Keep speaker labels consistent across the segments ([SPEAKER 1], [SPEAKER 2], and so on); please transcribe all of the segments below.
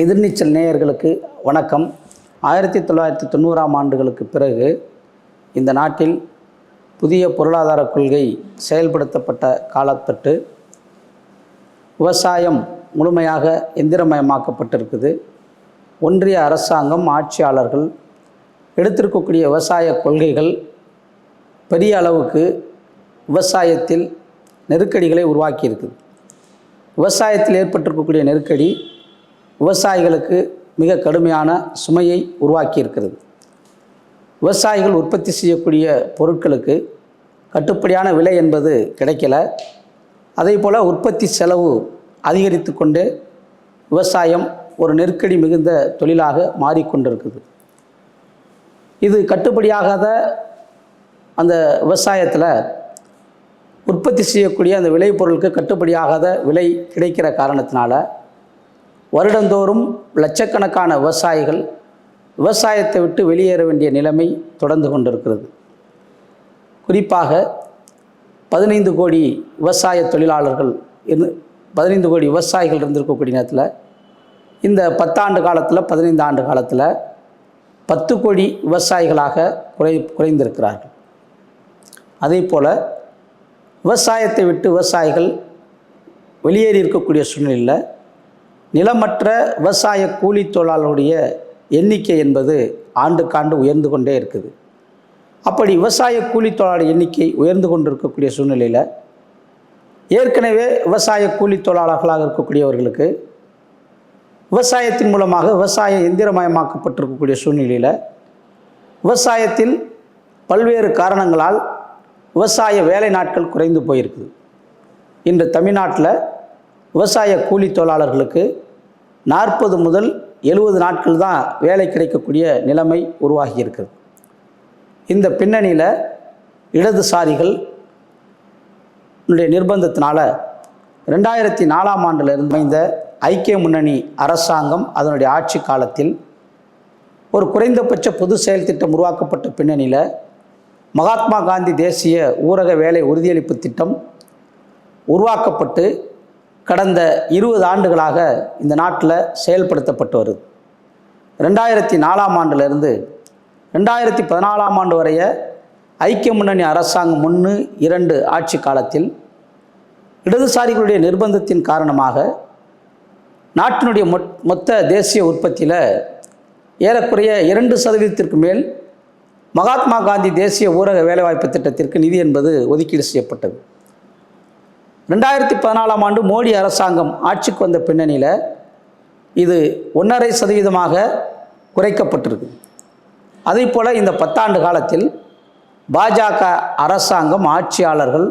[SPEAKER 1] எதிர்நீச்சல் நேயர்களுக்கு வணக்கம். ஆயிரத்தி தொள்ளாயிரத்தி தொண்ணூறாம் ஆண்டுகளுக்கு பிறகு இந்த நாட்டில் புதிய பொருளாதார கொள்கை செயல்படுத்தப்பட்ட காலத்தொட்டு விவசாயம் முழுமையாக எந்திரமயமாக்கப்பட்டிருக்குது. ஒன்றிய அரசாங்கம் ஆட்சியாளர்கள் எடுத்திருக்கக்கூடிய விவசாய கொள்கைகள் பெரிய அளவுக்கு விவசாயத்தில் நெருக்கடிகளை உருவாக்கியிருக்குது. விவசாயத்தில் ஏற்பட்டிருக்கக்கூடிய நெருக்கடி விவசாயிகளுக்கு மிக கடுமையான சுமையை உருவாக்கி இருக்கிறது விவசாயிகள் உற்பத்தி செய்யக்கூடிய பொருட்களுக்கு கட்டுப்படியான விலை என்பது கிடைக்கல. அதே போல் உற்பத்தி செலவு அதிகரித்து கொண்டு விவசாயம் ஒரு நெருக்கடி மிகுந்த தொழிலாக மாறிக்கொண்டிருக்குது. இது கட்டுப்படியாகாத அந்த விவசாயத்தில் உற்பத்தி செய்யக்கூடிய அந்த விளைபொருளுக்கு கட்டுப்படியாகாத விலை கிடைக்கிற காரணத்தினால வருடந்தோறும் லட்சக்கணக்கான விவசாயிகள் விவசாயத்தை விட்டு வெளியேற வேண்டிய நிலைமை தொடர்ந்து கொண்டிருக்கிறது. குறிப்பாக பதினைந்து கோடி விவசாய தொழிலாளர்கள் இருந்து பதினைந்து கோடி விவசாயிகள் இருந்திருக்கக்கூடிய நேரத்தில் இந்த பத்தாண்டு காலத்தில் பதினைந்து ஆண்டு காலத்தில் பத்து கோடி விவசாயிகளாக குறை குறைந்திருக்கிறார்கள். அதே போல் விவசாயத்தை விட்டு விவசாயிகள் வெளியேறி இருக்கக்கூடிய சூழ்நிலையில் நிலமற்ற விவசாய கூலி தொழிலாளருடைய எண்ணிக்கை என்பது ஆண்டுக்காண்டு உயர்ந்து கொண்டே இருக்குது. அப்படி விவசாய கூலி தொழிலாளர் எண்ணிக்கை உயர்ந்து கொண்டிருக்கக்கூடிய சூழ்நிலையில் ஏற்கனவே விவசாய கூலி தொழிலாளர்களாக இருக்கக்கூடியவர்களுக்கு விவசாயத்தின் மூலமாக விவசாயம் எந்திரமயமாக்கப்பட்டிருக்கக்கூடிய சூழ்நிலையில் விவசாயத்தில் பல்வேறு காரணங்களால் விவசாய வேலை நாட்கள் குறைந்து போயிருக்குது. இன்று தமிழ்நாட்டில் விவசாய கூலி தொழிலாளர்களுக்கு நாற்பது முதல் எழுபது நாட்கள் தான் வேலை கிடைக்கக்கூடிய நிலைமை உருவாகி இந்த பின்னணியில் இடதுசாரிகள் உடைய ரெண்டாயிரத்தி நாலாம் ஆண்டில் இருந்து அமைந்த ஐக்கிய முன்னணி அரசாங்கம் அதனுடைய ஆட்சி காலத்தில் ஒரு குறைந்தபட்ச பொது செயல் திட்டம் உருவாக்கப்பட்ட பின்னணியில் மகாத்மா காந்தி தேசிய ஊரக வேலை உறுதியளிப்பு திட்டம் உருவாக்கப்பட்டு கடந்த இருபது ஆண்டுகளாக இந்த நாட்டில் செயல்படுத்தப்பட்டு வருது ரெண்டாயிரத்தி நாலாம் ஆண்டிலிருந்து ரெண்டாயிரத்தி பதினாலாம் ஆண்டு வரைய ஐக்கிய முன்னணி அரசாங்கம் ஒன்று இரண்டு ஆட்சி காலத்தில் இடதுசாரிகளுடைய நிர்பந்தத்தின் காரணமாக நாட்டினுடைய மொத் மொத்த தேசிய உற்பத்தியில் ஏறக்குறைய இரண்டு சதவீதத்திற்கு மேல் மகாத்மா காந்தி தேசிய ஊரக வேலைவாய்ப்பு திட்டத்திற்கு நிதி என்பது ஒதுக்கீடு செய்யப்பட்டது. ரெண்டாயிரத்தி பதினாலாம் ஆண்டு மோடி அரசாங்கம் ஆட்சிக்கு வந்த பின்னணியில் இது ஒன்றரை சதவீதமாக குறைக்கப்பட்டிருக்கு. அதே போல் இந்த பத்தாண்டு காலத்தில் பாஜக அரசாங்கம் ஆட்சியாளர்கள்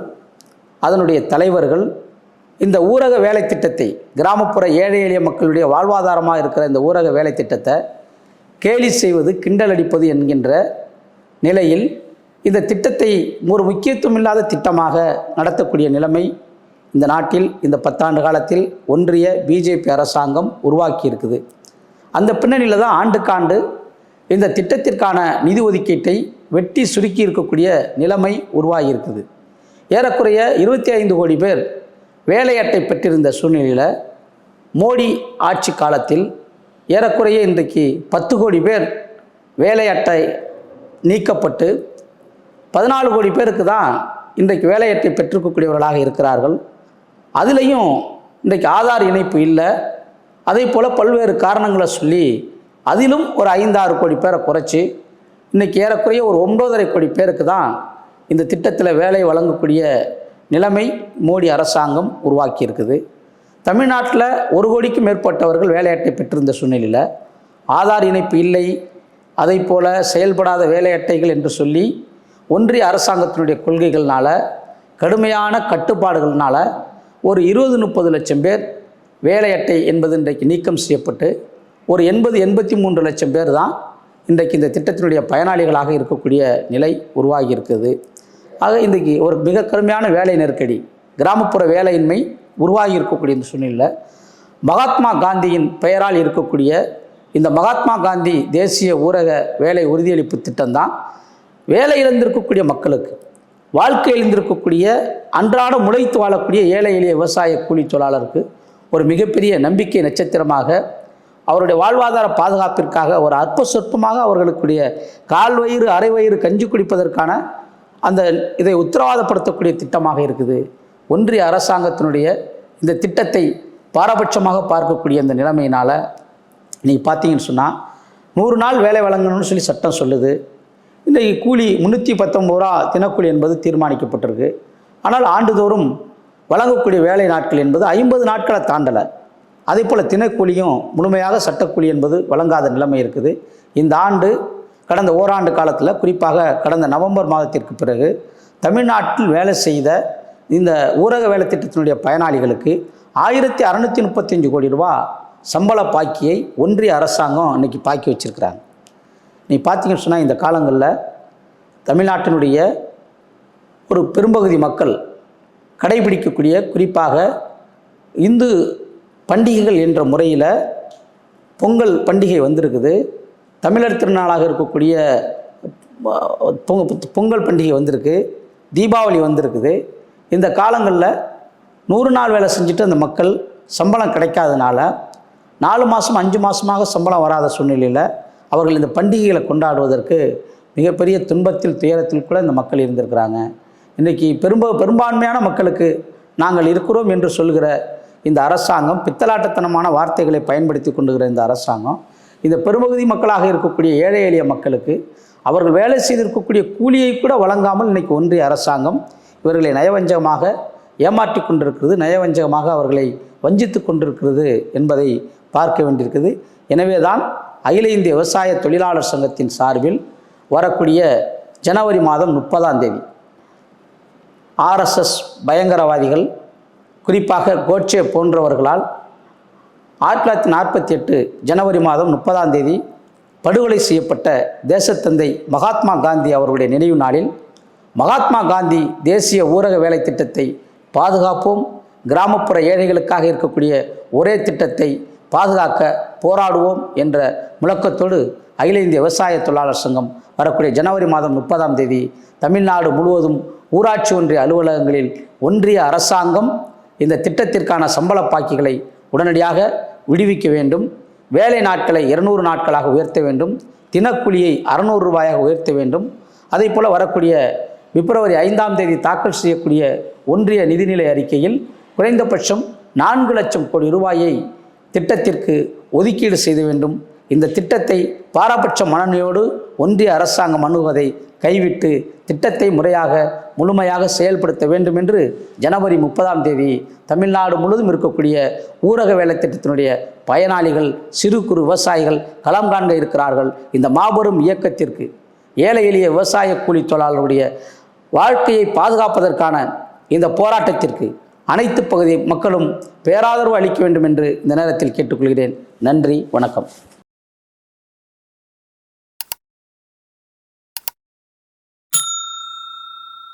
[SPEAKER 1] அதனுடைய தலைவர்கள் இந்த ஊரக வேலை திட்டத்தை கிராமப்புற ஏழை எளிய மக்களுடைய வாழ்வாதாரமாக இருக்கிற இந்த ஊரக வேலை திட்டத்தை கேலி செய்வது கிண்டல் அடிப்பது என்கின்ற நிலையில் இந்த திட்டத்தை ஒரு முக்கியத்துவம் இல்லாத திட்டமாக நடத்தக்கூடிய நிலைமை இந்த நாட்டில் இந்த பத்தாண்டு காலத்தில் ஒன்றிய பிஜேபி அரசாங்கம் உருவாக்கி இருக்குது அந்த பின்னணியில் தான் ஆண்டுக்காண்டு இந்த திட்டத்திற்கான நிதி ஒதுக்கீட்டை வெட்டி சுருக்கி இருக்கக்கூடிய நிலைமை உருவாகி இருக்குது ஏறக்குறைய இருபத்தி ஐந்து கோடி பேர் வேலையாட்டை பெற்றிருந்த சூழ்நிலையில் மோடி ஆட்சி காலத்தில் ஏறக்குறைய இன்றைக்கு பத்து கோடி பேர் வேலையாட்டை நீக்கப்பட்டு பதினாலு கோடி பேருக்கு தான் இன்றைக்கு வேலையாட்டை பெற்றிருக்கக்கூடியவர்களாக இருக்கிறார்கள். அதுலேயும் இன்றைக்கு ஆதார் இணைப்பு இல்லை. அதே போல் பல்வேறு காரணங்களை சொல்லி அதிலும் ஒரு ஐந்தாறு கோடி பேரை குறைச்சி இன்றைக்கி ஏறக்குறைய ஒரு ஒன்பதரை கோடி பேருக்கு தான் இந்த திட்டத்தில் வேலை வழங்கக்கூடிய நிலைமை மோடி அரசாங்கம் உருவாக்கி இருக்குது தமிழ்நாட்டில் ஒரு கோடிக்கும் மேற்பட்டவர்கள் வேலையாட்டை பெற்றிருந்த சூழ்நிலையில் ஆதார் இணைப்பு இல்லை. அதை போல் செயல்படாத வேலையாட்டைகள் என்று சொல்லி ஒன்றிய அரசாங்கத்தினுடைய கொள்கைகள்னால் கடுமையான கட்டுப்பாடுகள்னால ஒரு இருபது முப்பது லட்சம் பேர் வேலை அட்டை என்பது இன்றைக்கு நீக்கம் செய்யப்பட்டு ஒரு எண்பது எண்பத்தி மூன்று லட்சம் பேர் தான் இன்றைக்கு இந்த திட்டத்தினுடைய பயனாளிகளாக இருக்கக்கூடிய நிலை உருவாகி இருக்குது. ஆக இன்றைக்கு ஒரு மிக கடுமையான வேலை நெருக்கடி கிராமப்புற வேலையின்மை உருவாகி இருக்கக்கூடிய இந்த சூழ்நிலையில் மகாத்மா காந்தியின் பெயரால் இருக்கக்கூடிய இந்த மகாத்மா காந்தி தேசிய ஊரக வேலை உறுதியளிப்பு திட்டம்தான் வேலை இழந்திருக்கக்கூடிய மக்களுக்கு வாழ்க்கை எழுந்திருக்கக்கூடிய அன்றாட முளைத்து வாழக்கூடிய ஏழை எளிய விவசாய கூலி தொழிலாளருக்கு ஒரு மிகப்பெரிய நம்பிக்கை நட்சத்திரமாக அவருடைய வாழ்வாதார பாதுகாப்பிற்காக ஒரு அற்ப சொற்பமாக அவர்களுக்குடைய கால் வயிறு அரை வயிறு கஞ்சி குடிப்பதற்கான அந்த இதை உத்தரவாதப்படுத்தக்கூடிய திட்டமாக இருக்குது. ஒன்றிய அரசாங்கத்தினுடைய இந்த திட்டத்தை பாரபட்சமாக பார்க்கக்கூடிய அந்த நிலைமையினால் நீங்கள் பார்த்தீங்கன்னு சொன்னால் நூறு நாள் வேலை வழங்கணும்னு சொல்லி சட்டம் சொல்லுது. இன்றைக்கு கூலி முந்நூற்றி பத்தொம்பது ரூபா தினக்கூலி என்பது தீர்மானிக்கப்பட்டிருக்கு. ஆனால் ஆண்டுதோறும் வழங்கக்கூடிய வேலை நாட்கள் என்பது ஐம்பது நாட்களை தாண்டலை. அதே போல் தினக்கூலியும் முழுமையாக சட்டக்கூலி என்பது வழங்காத நிலைமை இருக்குது. இந்த ஆண்டு கடந்த ஓராண்டு காலத்தில் குறிப்பாக கடந்த நவம்பர் மாதத்திற்கு பிறகு தமிழ்நாட்டில் வேலை செய்த இந்த ஊரக வேலை திட்டத்தினுடைய பயனாளிகளுக்கு ஆயிரத்தி அறநூற்றி முப்பத்தஞ்சு கோடி ரூபா சம்பள பாக்கியை ஒன்றிய அரசாங்கம் இன்றைக்கி பாக்கி வச்சிருக்கிறாங்க. நீ பார்த்தீங்கன்னு சொன்னால் இந்த காலங்களில் தமிழ்நாட்டினுடைய ஒரு பெரும்பகுதி மக்கள் கடைபிடிக்கக்கூடிய குறிப்பாக இந்து பண்டிகைகள் என்ற முறையில் பொங்கல் பண்டிகை வந்திருக்குது. தமிழர் திருநாளாக இருக்கக்கூடிய பொங்க- பொங்கல் பண்டிகை வந்திருக்கு. தீபாவளி வந்திருக்குது. இந்த காலங்களில் நூறு நாள் வேலை செஞ்சுட்டு அந்த மக்கள் சம்பளம் கிடைக்காதனால நாலு மாதம் அஞ்சு மாதமாக சம்பளம் வராத சூழ்நிலையில் அவர்கள் இந்த பண்டிகைகளை கொண்டாடுவதற்கு மிகப்பெரிய துன்பத்தில் துயரத்தில் கூட இந்த மக்கள் இருந்திருக்கிறாங்க. இன்றைக்கி பெரும்ப பெரும்பான்மையான மக்களுக்கு நாங்கள் இருக்கிறோம் என்று சொல்கிற இந்த அரசாங்கம் பித்தலாட்டத்தனமான வார்த்தைகளை பயன்படுத்தி கொண்டுகிற இந்த அரசாங்கம் இந்த பெரும்பகுதி மக்களாக இருக்கக்கூடிய ஏழை எளிய மக்களுக்கு அவர்கள் வேலை செய்திருக்கக்கூடிய கூலியை கூட வழங்காமல் இன்றைக்கி ஒன்றிய அரசாங்கம் இவர்களை நயவஞ்சகமாக ஏமாற்றி கொண்டிருக்கிறது நயவஞ்சகமாக அவர்களை வஞ்சித்து கொண்டிருக்கிறது என்பதை பார்க்க வேண்டியிருக்குது எனவே தான் அகில இந்திய விவசாய தொழிலாளர் சங்கத்தின் சார்பில் வரக்கூடிய ஜனவரி மாதம் முப்பதாம் தேதி. ஆர்எஸ்எஸ் பயங்கரவாதிகள் குறிப்பாக கோட்சே போன்றவர்களால் ஆயிரத்தி தொள்ளாயிரத்தி நாற்பத்தி எட்டு ஜனவரி மாதம் முப்பதாம் தேதி படுகொலை செய்யப்பட்ட தேசத்தந்தை மகாத்மா காந்தி அவர்களுடைய நினைவு நாளில் மகாத்மா காந்தி தேசிய ஊரக வேலை திட்டத்தை பாதுகாப்போம். கிராமப்புற ஏழைகளுக்காக இருக்கக்கூடிய ஒரே திட்டத்தை பாதுகாக்க போராடுவோம் என்ற முழக்கத்தோடு அகில இந்திய விவசாய தொழிலாளர் சங்கம் வரக்கூடிய ஜனவரி மாதம் முப்பதாம் தேதி தமிழ்நாடு முழுவதும் ஊராட்சி ஒன்றிய அலுவலகங்களில் ஒன்றிய அரசாங்கம் இந்த திட்டத்திற்கான சம்பள பாக்கிகளை உடனடியாக விடுவிக்க வேண்டும். வேலை நாட்களை இருநூறு நாட்களாக உயர்த்த வேண்டும். தினக்கூலியை அறநூறு ரூபாயாக உயர்த்த வேண்டும். அதே போல் வரக்கூடிய பிப்ரவரி ஐந்தாம் தேதி தாக்கல் செய்யக்கூடிய ஒன்றிய நிதிநிலை அறிக்கையில் குறைந்தபட்சம் நான்கு லட்சம் கோடி ரூபாயை திட்டத்திற்கு ஒதுக்கீடு செய்த வேண்டும். இந்த திட்டத்தை பாரபட்ச மனநிலையோடு ஒன்றிய அரசாங்கம் அணுகுவதை கைவிட்டு திட்டத்தை முறையாக முழுமையாக செயல்படுத்த வேண்டும் என்று ஜனவரி முப்பதாம் தேதி தமிழ்நாடு முழுவதும் இருக்கக்கூடிய ஊரக வேலை திட்டத்தினுடைய பயனாளிகள் சிறு குறு விவசாயிகள் களம் காண்க இருக்கிறார்கள். இந்த மாபெரும் இயக்கத்திற்கு ஏழை எளிய விவசாய கூலி தொழிலாளர்களுடைய வாழ்க்கையை பாதுகாப்பதற்கான இந்த போராட்டத்திற்கு அனைத்து பகுதி மக்களும் பேராதரவு அளிக்க வேண்டும் என்று இந்த நேரத்தில் கேட்டுக்கொள்கிறேன். நன்றி வணக்கம்.